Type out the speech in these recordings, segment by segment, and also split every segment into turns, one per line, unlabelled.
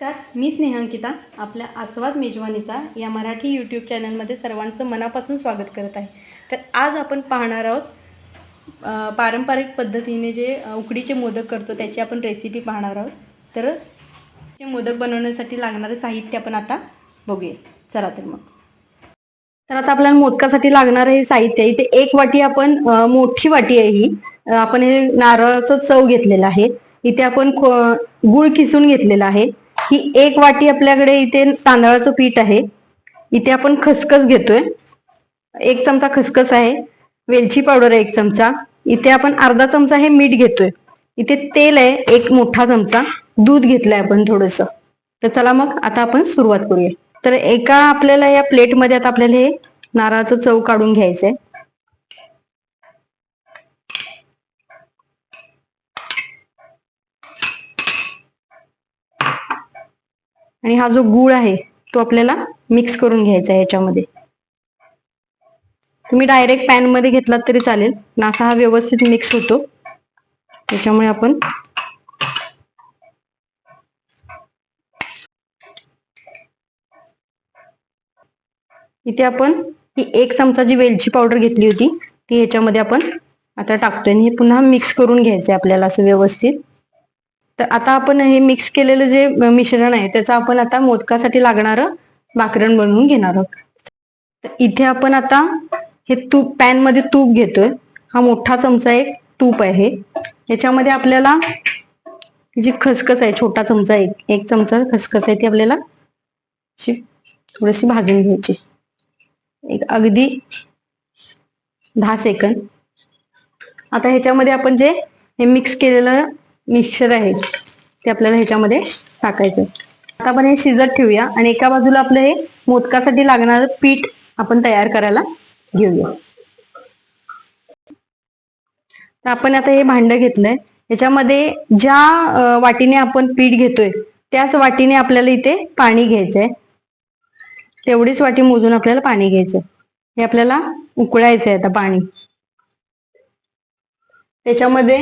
नमस्कार मी स्नेहांकिता आपल्या आस्वाद मेजवानीचा या मराठी यूट्यूब चॅनलमध्ये सर्वांचं मनापासून स्वागत करत आहे. तर आज आपण पाहणार आहोत पारंपरिक पद्धतीने जे उकडीचे मोदक करतो त्याची आपण रेसिपी पाहणार आहोत. तर ते मोदक बनवण्यासाठी लागणारे साहित्य आपण आता बघूया. चला तर मग. तर आता आपल्याला मोदकासाठी लागणारं हे साहित्य आहे. इथे एक वाटी आपण मोठी वाटी आहे ही. आपण हे नारळाचं चव घेतलेलं आहे. इथे आपण खो- गुळ किसून घेतलेला आहे. ही एक वाटी आपल्याकडे इथे तांदळाचं पीठ आहे. इथे आपण खसखस घेतोय. एक चमचा खसखस आहे. वेलची पावडर आहे एक चमचा. इथे आपण अर्धा चमचा हे मीठ घेतोय. इथे तेल आहे एक मोठा चमचा. दूध घेतलंय आपण थोडस. तर चला मग आता आपण सुरुवात करूया. तर एका आपल्याला या प्लेटमध्ये आता आपल्याला हे नारळाचं चव काढून घ्यायचंय. आणि हा जो गुळ आहे तो आपल्याला मिक्स करून घ्यायचा आहे याच्यामध्ये. तुम्ही डायरेक्ट पॅनमध्ये घेतलात तरी चालेल. नासा हा व्यवस्थित मिक्स होतो. त्याच्यामुळे आपण इथे आपण ती एक चमचा जी वेलची पावडर घेतली होती. ती ह्याच्यामध्ये आपण आता टाकतोय आणि हे पुन्हा मिक्स करून घ्यायचंय आपल्याला असं व्यवस्थित. तर आता आपण हे मिक्स केलेलं जे मिश्रण आहे त्याचं आपण आता मोदकासाठी लागणारं बाकरण बनवून घेणार आहोत. तर इथे आपण आता हे तूप पॅनमध्ये तूप घेतोय. हा मोठा चमचा एक तूप आहे. याच्यामध्ये आपल्याला जी खसखस आहे छोटा चमचा एक एक चमचा खसखस आहे ती आपल्याला अशी थोडीशी भाजून घ्यायची. एक अगदी दहा सेकंद आता ह्याच्यामध्ये आपण जे हे मिक्स केलेलं मिक्सर आहे ते आपल्याला ह्याच्यामध्ये टाकायचं आता आपण हे शिजत ठेवूया आणि एका बाजूला आपलं हे मोदकासाठी लागणारं पीठ आपण तयार करायला घेऊया. तर आपण आता हे भांड घेतलंय. याच्यामध्ये ज्या वाटीने आपण पीठ घेतोय त्याच वाटीने आपल्याला इथे पाणी घ्यायचंय. तेवढीच वाटी मोजून आपल्याला पाणी घ्यायचंय. हे आपल्याला उकळायचंय आता पाणी. त्याच्यामध्ये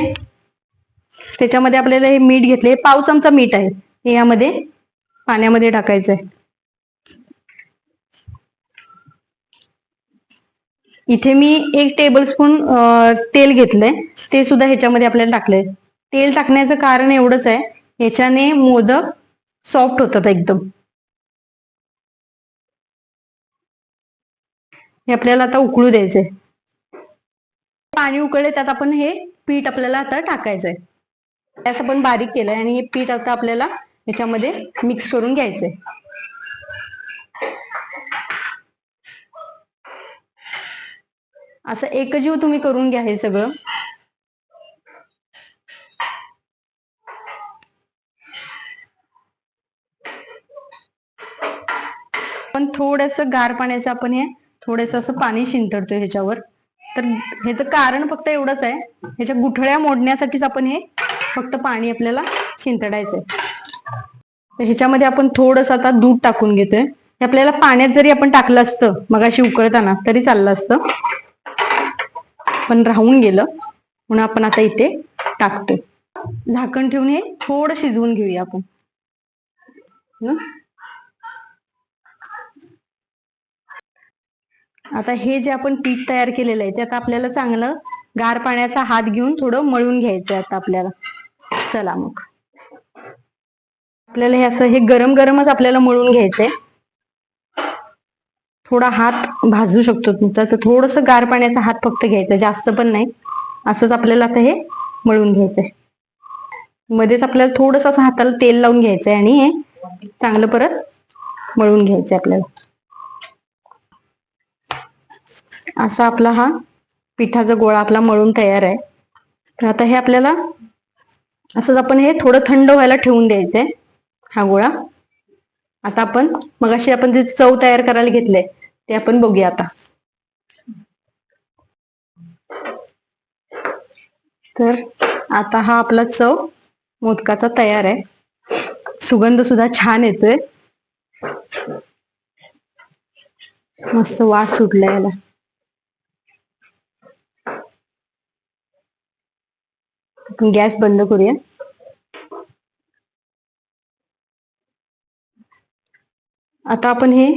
त्याच्यामध्ये आपल्याला हे मीठ घेतले हे पाव चमचा मीठ आहे. हे यामध्ये पाण्यामध्ये टाकायचं आहे इथे मी एक टेबलस्पून तेल घेतलंय. ते सुद्धा ह्याच्यामध्ये आपल्याला टाकलंय. तेल टाकण्याचं कारण एवढंच आहे. ह्याच्याने मोदक सॉफ्ट होतात एकदम. हे आपल्याला आता उकळू द्यायचंय. पाणी उकळले त्यात आपण हे पीठ आपल्याला आता टाकायचंय. असं आपण बारीक केलंय आणि हे पीठ आता आपल्याला याच्यामध्ये मिक्स करून घ्यायचंय. असं एकजीव तुम्ही करून घ्या हे सगळं. पण थोडस गार पाण्याचं आपण हे थोडस असं पाणी शिंतडतोय ह्याच्यावर. तर ह्याचं कारण फक्त एवढंच आहे. ह्याच्या गुठळ्या मोडण्यासाठीच आपण हे फक्त पाणी आपल्याला शिंतडायचंय. तर ह्याच्यामध्ये आपण थोडस आता दूध टाकून घेतोय. हे आपल्याला पाण्यात जरी आपण टाकलं असतं मगाशी उकळताना तरी चाललं असतं. पण राहून गेलं. म्हणून आपण आता इथे टाकतोय. झाकण ठेवून हे थोडं शिजवून घेऊया आपण. आता हे जे आपण पीठ तयार केलेलं आहे ते आता आपल्याला चांगलं गार पाण्याचा हात घेऊन थोडं मळून घ्यायचं आता आपल्याला. चला मग. आपल्याला हे असं हे गरम गरमच आपल्याला मळून घ्यायचंय. थोडा हात भाजू शकतो तुमचा. तर थोडस गार पाण्याचा हात फक्त घ्यायचा. जास्त पण नाही. असंच आपल्याला आता हे मळून घ्यायचंय. मध्येच आपल्याला थोडस असं हाताला तेल लावून घ्यायचंय आणि हे चांगलं परत मळून घ्यायचंय आपल्याला. असा आपला हा पिठाचा गोळा आपला मळून तयार आहे. तर आता हे आपल्याला असंच आपण हे थोडं थंड व्हायला ठेवून द्यायचंय हा गोळा. आता आपण मगाशी आपण जे चव तयार करायला घेतले ते आपण बघूया आता. तर आता हा आपला चव मोदकाचा तयार आहे. सुगंध सुद्धा छान येतोय. मस्त वास सुटला याला आपण गॅस बंद करूया. आता आपण हे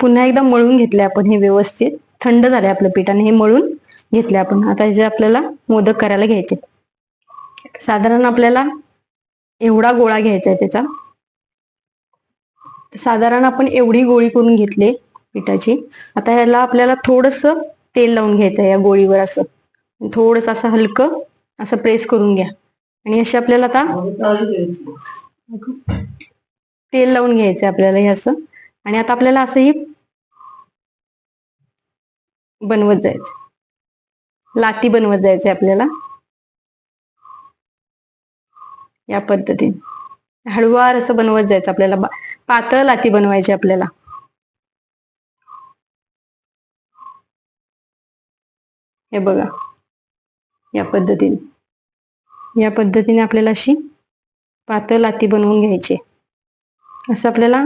पुन्हा एकदा मळून घेतले आपण हे व्यवस्थित. थंड झाले आपलं पीठ आणि हे मळून घेतले आपण. आता हे आपल्याला मोदक करायला घ्यायचे साधारण आपल्याला एवढा गोळा घ्यायचा आहे त्याचा. साधारण आपण एवढी गोळी करून घेतली पिठाची. आता ह्याला आपल्याला थोडस तेल लावून घ्यायचं आहे या गोळीवर असं. थोडस असं हलकं असं प्रेस करून घ्या. आणि असे आपल्याला आता तेल लावून घ्यायचं आपल्याला हे असं. आणि आता आपल्याला असंही बनवत जायचं. लाती बनवत जायचंय आपल्याला. या पद्धतीने. हळुवार असं बनवत जायचं आपल्याला. पातळ लाती बनवायची आपल्याला. हे बघा. या पद्धतीने. या पद्धतीने आपल्याला अशी पातळ लाती बनवून घ्यायची. असं आपल्याला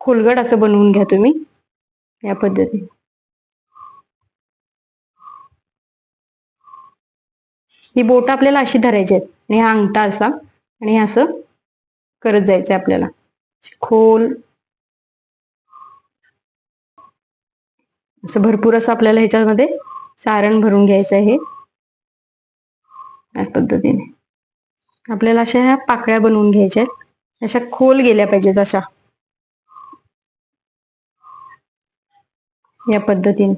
खोलगड असं बनवून घ्या तुम्ही या पद्धतीने. ही बोट आपल्याला अशी धरायची आहेत. आणि हा अंगठा असा आणि असं करत जायचंय आपल्याला. खोल असं भरपूर असं आपल्याला ह्याच्यामध्ये सारण भरून घ्यायचं आहे. या पद्धतीने. आपल्याला अशा ह्या पाकळ्या बनवून घ्यायच्या आहेत. अशा खोल गेल्या पाहिजेत अशा. या पद्धतीने.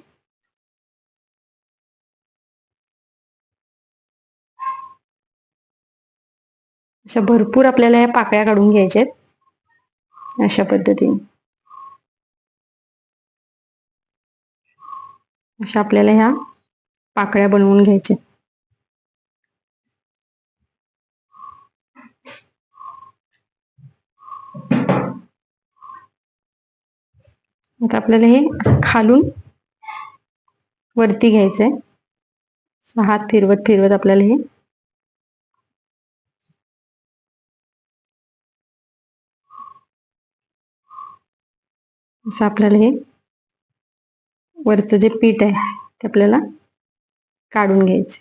अशा भरपूर आपल्याला ह्या पाकळ्या काढून घ्यायच्या आहेत. अशा पद्धतीने. अशा आपल्याला ह्या पाकळ्या बनवून घ्यायचे. आता आपल्याला हे खालून वरती घ्यायचंय. हात फिरवत फिरवत आपल्याला हे असं आपल्याला हे वरचं जे पीठ आहे ते आपल्याला काढून घ्यायचे.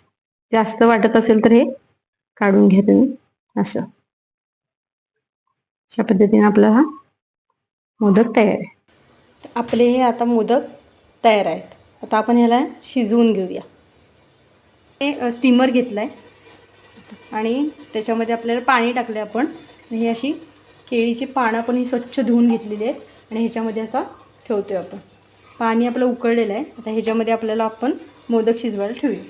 जास्त वाटत असेल तर हे काढून घ्या तुम्ही. असं. अशा पद्धतीने आपला हा मोदक तयार आहे. आपले हे आता मोदक तयार आहेत. आता आपण ह्याला शिजवून घेऊया. हे स्टीमर घेतला आहे आणि त्याच्यामध्ये आपल्याला पाणी टाकले आपण. ही अशी केळीची पानं पण ही स्वच्छ धुवून घेतलेली आहेत. आणि ह्याच्यामध्ये आता ठेवतोय आपण. पाणी आपलं उकळलेलं आहे. आता ह्याच्यामध्ये आपल्याला आपण मोदक शिजवायला ठेवूया.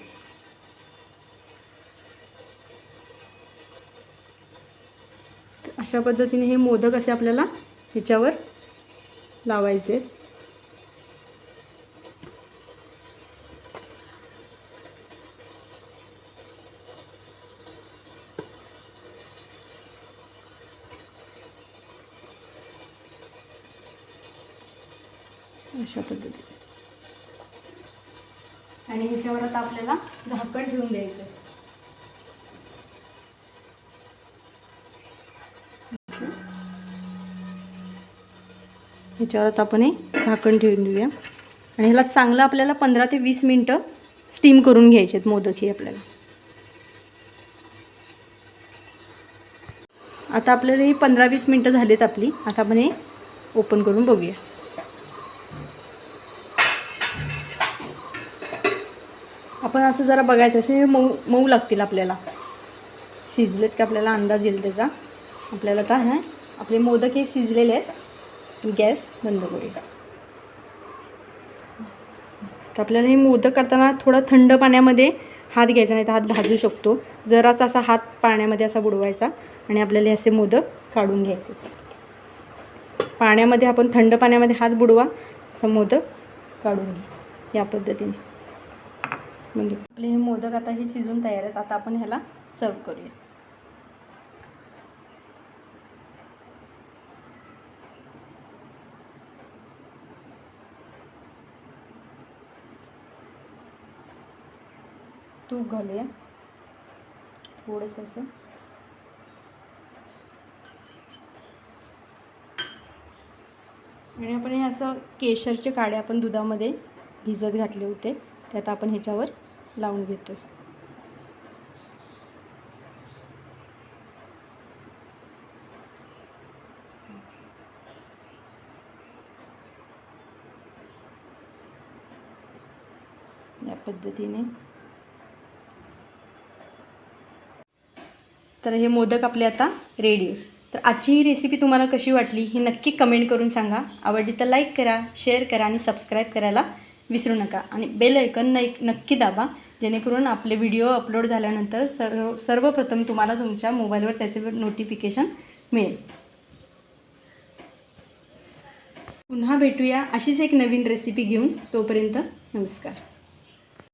अशा पद्धतीने हे मोदक असे आपल्याला ह्याच्यावर लावायचे. अशा पद्धतीने. आणि ह्याच्यावर आता आपल्याला झाकण ठेवून द्यायचं ह्याच्यावर आता आपण हे झाकण ठेवून देऊया. आणि ह्याला चांगलं आपल्याला पंधरा ते वीस मिनटं स्टीम करून घ्यायचे आहेत मोदक हे आपल्याला. आता आपल्याला ही पंधरा वीस मिनटं झालीत आपली. आता आपण हे ओपन करून बघूया. आपण असं जरा बघायचं असे मऊ मऊ लागतील आपल्याला. शिजलेत का आपल्याला? अंदाज येईल त्याचा. आपल्याला आता हां आपले मोदक हे शिजलेले आहेत. गॅस बंद करूया. तर आपल्याला हे मोदक करताना थोडं थंड पाण्यामध्ये हात घ्यायचा नाही तर हात भाजू शकतो. जरासा असा हात पाण्यामध्ये असा बुडवायचा आणि आपल्याला हे असे मोदक काढून घ्यायचे. पाण्यामध्ये आपण थंड पाण्यामध्ये हात बुडवा असं मोदक काढून घ्या. या पद्धतीने. म्हणजे आपले हे मोदक आता हे शिजून तयार आहेत. आता आपण ह्याला सर्व करूया. तूप घालूया. थोडंसं असं. आणि आपण हे असं केशरचे काडे आपण दुधामध्ये भिजत घातले होते. त्यात आपण ह्याच्यावर लावून घेतो या पद्धतीने. तर हे मोदक आपले आता रेडी तर आजची ही रेसिपी तुम्हाला कशी वाटली ही नक्की कमेंट करून सांगा. आवडली तर लाईक करा शेअर करा आणि सबस्क्राईब करायला विसरू नका. आणि बेल ऐकन न नक्की दाबा. जेणेकरून आपले व्हिडिओ अपलोड झाल्यानंतर सर्व सर्वप्रथम तुम्हाला तुमच्या मोबाईलवर त्याचे नोटिफिकेशन मिळेल. पुन्हा भेटूया अशीच एक नवीन रेसिपी घेऊन. तोपर्यंत नमस्कार.